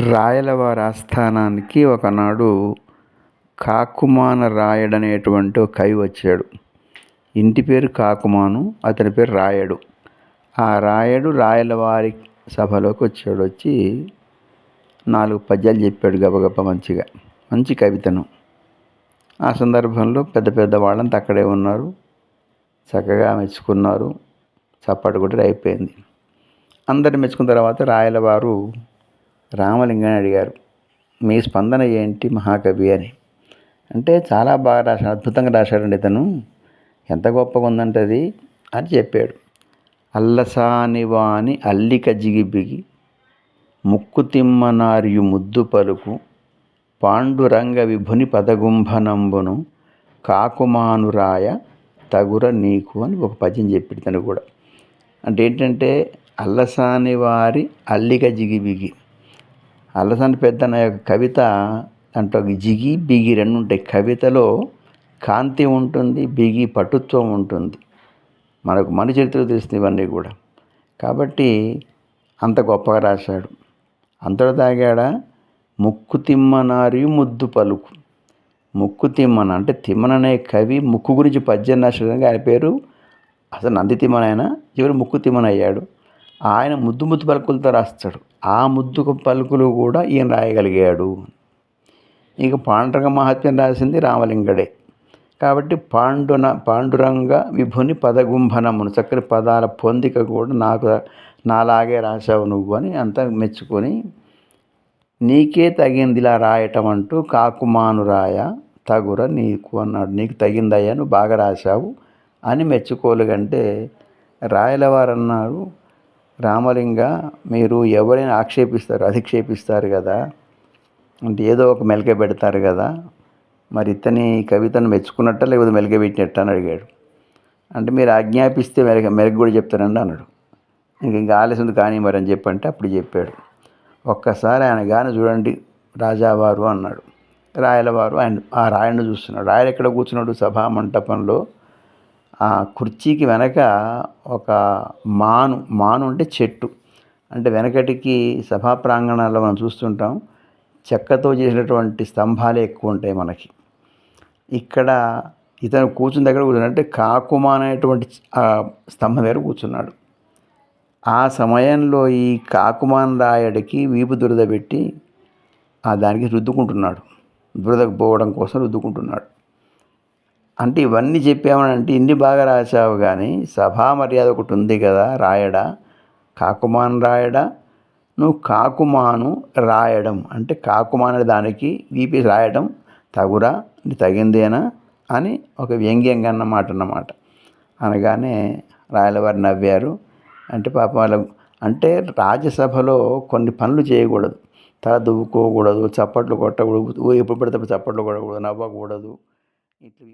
రాయలవారి ఆస్థానానికి ఒకనాడు కాకుమాన రాయడు అనేటువంటి ఒక కవి వచ్చాడు. ఇంటి పేరు కాకుమాను అతని పేరు రాయడు. ఆ రాయడు రాయలవారి సభలోకి వచ్చాడు. వచ్చి నాలుగు పద్యాలు చెప్పాడు గబగబా మంచిగా. మంచి కవితను. ఆ సందర్భంలో పెద్ద పెద్ద వాళ్ళంతా అక్కడే ఉన్నారు. చక్కగా మెచ్చుకున్నారు. చప్పటి కూడా అయిపోయింది. అందరిని మెచ్చుకున్న తర్వాత రాయలవారు రామలింగాన్ని అడిగారు మీ స్పందన ఏంటి మహాకవి అని? అంటే చాలా బాగా రాశాడు అద్భుతంగా రాశాడండి ఇతను. ఎంత గొప్పగా ఉందంటే అది అని చెప్పాడు. అల్లసాని వాని అల్లిక జిగిబిగి ముక్కుతిమ్మనారియు ముద్దు పలుకు పాండురంగ విభుని పదగుంభనంబును కాకుమానురాయ తగుర నీకు అని ఒక పద్యం చెప్పాడు తను కూడా. అంటే ఏంటంటే అల్లసాని వారి అల్లిక జిగిబిగి అల్లసాని పెద్ద యొక్క కవిత దాంట్లో జిగి బిగి రెండు ఉంటాయి. కవితలో కాంతి ఉంటుంది బిగి పటుత్వం ఉంటుంది. మనకు మన చరిత్ర తెలుస్తుంది ఇవన్నీ కూడా. కాబట్టి అంత గొప్పగా రాశాడు. అంతలో తాగాడ? ముక్కు తిమ్మనారి ముద్దు పలుకు. ముక్కు తిమ్మన అంటే తిమ్మన అనే కవి ముక్కు గురించి పద్యం రాసడానికి ఆయన పేరు అసలు నంది తిమ్మన ఆయన చివరి ముక్కు తిమ్మన అయ్యాడు ఆయన ముద్దు ముద్దు పలుకులతో రాస్తాడు. ఆ ముద్దు పలుకులు కూడా ఈయన రాయగలిగాడు. ఇక పాండురంగ మహాత్మ్యం రాసింది రామలింగడే. కాబట్టి పాండున పాండురంగ విభుని పదగుంభనమును చక్కని పదాల పొందిక కూడా నాకు నాలాగే రాశావు నువ్వు అని అంతా మెచ్చుకొని నీకే తగింది ఇలా రాయటం అంటూ కాకుమాను రాయ తగుర నీకు అన్నాడు. నీకు తగిందయ్యా నువ్వు బాగా రాశావు అని మెచ్చుకోలుగంటే రాయలవారు అన్నారు రామలింగ మీరు ఎవరైనా ఆక్షేపిస్తారు? అధిక్షేపిస్తారు కదా. అంటే ఏదో ఒక మెలక పెడతారు కదా. మరి ఇతని కవితను మెచ్చుకున్నట్ట లేకపోతే మెలక పెట్టినట్ట అని అడిగాడు. అంటే మీరు ఆజ్ఞాపిస్తే మెలక మెలక కూడా చెప్తారండి అన్నాడు. ఇంక ఇంకా ఆలస్యం కానీ మరి అని చెప్పంటే అప్పుడు చెప్పాడు. ఒక్కసారి ఆయన గాని చూడండి రాజావారు అన్నాడు. రాయలవారు ఆయన ఆ రాయణ్ణి చూస్తున్నాడు. రాయలు ఎక్కడ కూర్చున్నాడు? సభా మంటపంలో ఆ కుర్చీకి వెనక ఒక మాను మాను అంటే చెట్టు. అంటే వెనకటికి సభా ప్రాంగణాల్లో మనం చూస్తుంటాం చెక్కతో చేసినటువంటి స్తంభాలే ఎక్కువ ఉంటాయి మనకి. ఇక్కడ ఇతను కూర్చున్న దగ్గర కూర్చున్నాడు అంటే కాకుమా అనేటువంటి స్తంభం దగ్గర కూర్చున్నాడు. ఆ సమయంలో ఈ కాకుమాన్ రాయడికి వీపు దురద పెట్టి ఆ దానికి రుద్దుకుంటున్నాడు. దురదకు పోవడం కోసం రుద్దుకుంటున్నాడు. అంటే ఇవన్నీ చెప్పామని ఇన్ని బాగా రాశావు కానీ సభా మర్యాద ఒకటి ఉంది కదా రాయడా? కాకుమాన్ రాయడా? నువ్వు కాకుమాను రాయడం. అంటే కాకుమాన దానికి వీపీ రాయడం తగురా? తగిందేనా? అని ఒక వ్యంగ్యంగా అన్నమాట అన్నమాట. అనగానే రాయలవారు నవ్వారు. అంటే పాప వాళ్ళ అంటే రాజ్యసభలో కొన్ని పనులు చేయకూడదు. తల దువ్వుకోకూడదు చప్పట్లు కొట్టకూడదు ఎప్పుడు పడితే చప్పట్లు కొట్టకూడదు నవ్వకూడదు. ఇట్లా